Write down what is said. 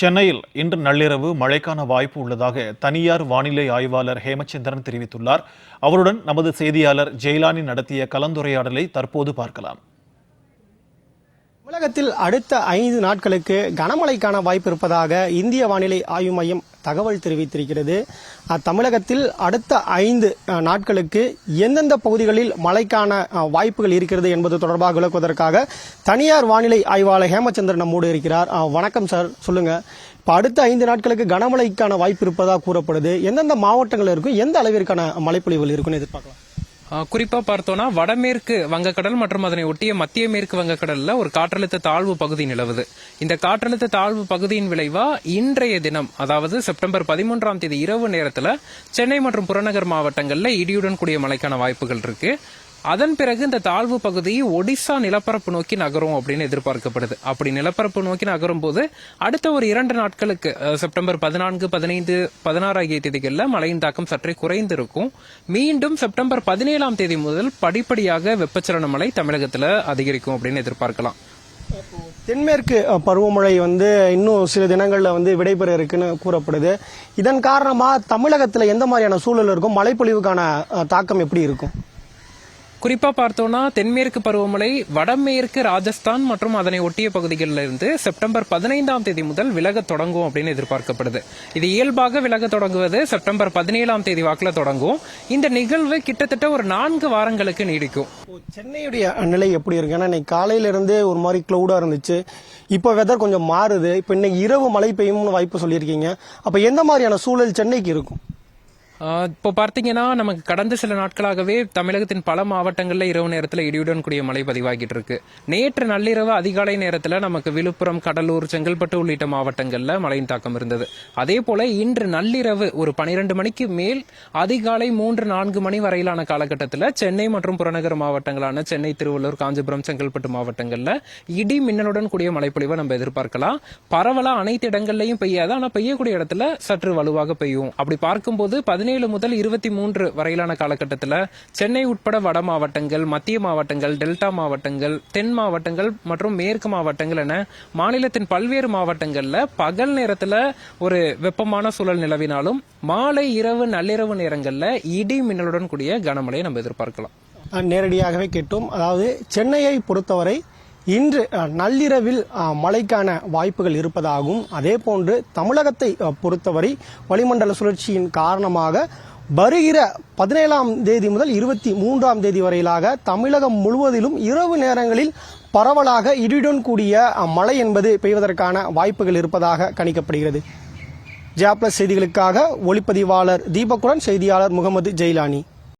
சென்னையில் இன்று நள்ளிரவு மழைக்கான வாய்ப்பு உள்ளதாக தனியார் வானிலை ஆய்வாளர் ஹேமச்சந்திரன் தெரிவித்துள்ளார். அவருடன் நமது செய்தியாளர் ஜெயலானி நடத்திய கலந்துரையாடலை தற்போது பார்க்கலாம். தமிழகத்தில் அடுத்த ஐந்து நாட்களுக்கு கனமழைக்கான வாய்ப்பு இருப்பதாக இந்திய வானிலை ஆய்வு மையம் தகவல் தெரிவித்திருக்கிறது. தமிழகத்தில் அடுத்த ஐந்து நாட்களுக்கு எந்தெந்த பகுதிகளில் மழைக்கான வாய்ப்புகள் இருக்கிறது என்பது தொடர்பாக விளக்குவதற்காக தனியார் வானிலை ஆய்வாளர் ஹேமச்சந்திரன் நம்மோடு இருக்கிறார். வணக்கம் சார். சொல்லுங்க. இப்போ அடுத்த ஐந்து நாட்களுக்கு கனமழைக்கான வாய்ப்பு இருப்பதாக கூறப்படுது. எந்தெந்த மாவட்டங்கள் இருக்கும்? எந்த அளவிற்கான மழைப்பொழிவுகள் இருக்குன்னு எதிர்பார்க்கலாம். குறிப்பாக குறிப்பா பார்த்தோம்னா வடமேற்கு வங்கக்கடல் மற்றும் அதனை ஒட்டிய மத்திய மேற்கு வங்கக்கடல்ல ஒரு காற்றழுத்த தாழ்வு பகுதி நிலவுது. இந்த காற்றழுத்த தாழ்வு பகுதியின் விளைவா இன்றைய தினம் அதாவது செப்டம்பர் பதிமூன்றாம் தேதி இரவு நேரத்துல சென்னை மற்றும் புறநகர் மாவட்டங்கள்ல இடியுடன் கூடிய மழைக்கான வாய்ப்புகள் இருக்கு. அதன் பிறகு இந்த தாழ்வு பகுதி ஒடிசா நிலப்பரப்பு நோக்கி நகரும் அப்படின்னு எதிர்பார்க்கப்படுது. அப்படி நிலப்பரப்பு நோக்கி நகரும் போது அடுத்த ஒரு இரண்டு நாட்களுக்கு செப்டம்பர் பதினான்கு பதினைந்து பதினாறு ஆகிய தேதிகளில் மழையின் தாக்கம் சற்றே குறைந்திருக்கும். மீண்டும் செப்டம்பர் பதினேழாம் தேதி முதல் படிப்படியாக வெப்பச்சலன மழை தமிழகத்தில் அதிகரிக்கும் அப்படின்னு எதிர்பார்க்கலாம். தென்மேற்கு பருவமழை வந்து இன்னும் சில தினங்களில் வந்து விடைபெற இருக்குன்னு கூறப்படுது. இதன் காரணமாக தமிழகத்தில் எந்த மாதிரியான சூழல் இருக்கும்? மழைப்பொழிவுக்கான தாக்கம் எப்படி இருக்கும்? குறிப்பா பார்த்தோம்னா தென்மேற்கு பருவமழை வடமேற்கு ராஜஸ்தான் மற்றும் அதனை ஒட்டிய பகுதிகளில் இருந்து செப்டம்பர் பதினைந்தாம் தேதி முதல் விலக தொடங்கும் அப்படின்னு எதிர்பார்க்கப்படுது. இது இயல்பாக விலக தொடங்குவது செப்டம்பர் பதினேழாம் தேதி வாக்குல தொடங்கும். இந்த நிகழ்வு கிட்டத்தட்ட ஒரு நான்கு வாரங்களுக்கு நீடிக்கும். சென்னையுடைய நிலை எப்படி இருக்கு ஏன்னா இன்னைக்கு காலையிலிருந்தே ஒரு மாதிரி க்ளௌடா இருந்துச்சு. இப்போ வெதர் கொஞ்சம் மாறுது. இப்போ இன்னைக்கு இரவு மழை பெய்யும்னு வாய்ப்பு சொல்லியிருக்கீங்க. அப்ப எந்த மாதிரியான சூழல் சென்னைக்கு இருக்கும்? இப்போ பார்த்தீங்கன்னா நமக்கு கடந்த சில நாட்களாகவே தமிழகத்தின் பல மாவட்டங்களில் இரவு நேரத்தில் இடியுடன் கூடிய மழை பதிவாகிட்டு இருக்கு. நேற்று நள்ளிரவு அதிகாலை நேரத்தில் நமக்கு விழுப்புரம் கடலூர் செங்கல்பட்டு உள்ளிட்ட மாவட்டங்களில் மழையின் தாக்கம் இருந்தது. அதே போல இன்று நள்ளிரவு ஒரு பனிரெண்டு மணிக்கு மேல் அதிகாலை மூன்று நான்கு மணி வரையிலான காலகட்டத்தில் சென்னை மற்றும் புறநகர் மாவட்டங்களான சென்னை திருவள்ளூர் காஞ்சிபுரம் செங்கல்பட்டு மாவட்டங்களில் இடி மின்னலுடன் கூடிய மழைப்பொழிவை நம்ம எதிர்பார்க்கலாம். பரவலாக அனைத்து இடங்கள்லையும் பெய்யாது. ஆனால் பெய்யக்கூடிய இடத்துல சற்று வலுவாக பெய்யும். அப்படி பார்க்கும்போது பதினேழு முதல் இருபத்தி மூன்று வரையிலான காலகட்டத்தில் சென்னை உட்பட வட மாவட்டங்கள் மத்திய மாவட்டங்கள் டெல்டா மாவட்டங்கள் தென் மாவட்டங்கள் மற்றும் மேற்கு மாவட்டங்கள் என மாநிலத்தின் பல்வேறு மாவட்டங்களில் பகல் நேரத்தில் ஒரு வெப்பமான சூழல் நிலவினாலும் மாலை இரவு நள்ளிரவு நேரங்களில் இடி மின்னலுடன் கூடிய கனமழையை நம்ம எதிர்பார்க்கலாம். நேரடியாகவே கேட்டோம். அதாவது சென்னையை பொறுத்தவரை இன்று நள்ளிரவில் மழைக்கான வாய்ப்புகள் இருப்பதாகவும் அதே போன்று தமிழகத்தை பொறுத்தவரை வளிமண்டல சுழற்சியின் காரணமாக வருகிற பதினேழாம் தேதி முதல் இருபத்தி மூன்றாம் தேதி வரையிலாக தமிழகம் முழுவதிலும் இரவு நேரங்களில் பரவலாக இடியுடன் கூடிய மழை என்பது பெய்வதற்கான வாய்ப்புகள் இருப்பதாக கணிக்கப்படுகிறது. ஜாப்ளஸ் செய்திகளுக்காக ஒளிப்பதிவாளர் தீபக்குடன் செய்தியாளர் முகமது ஜெயிலானி.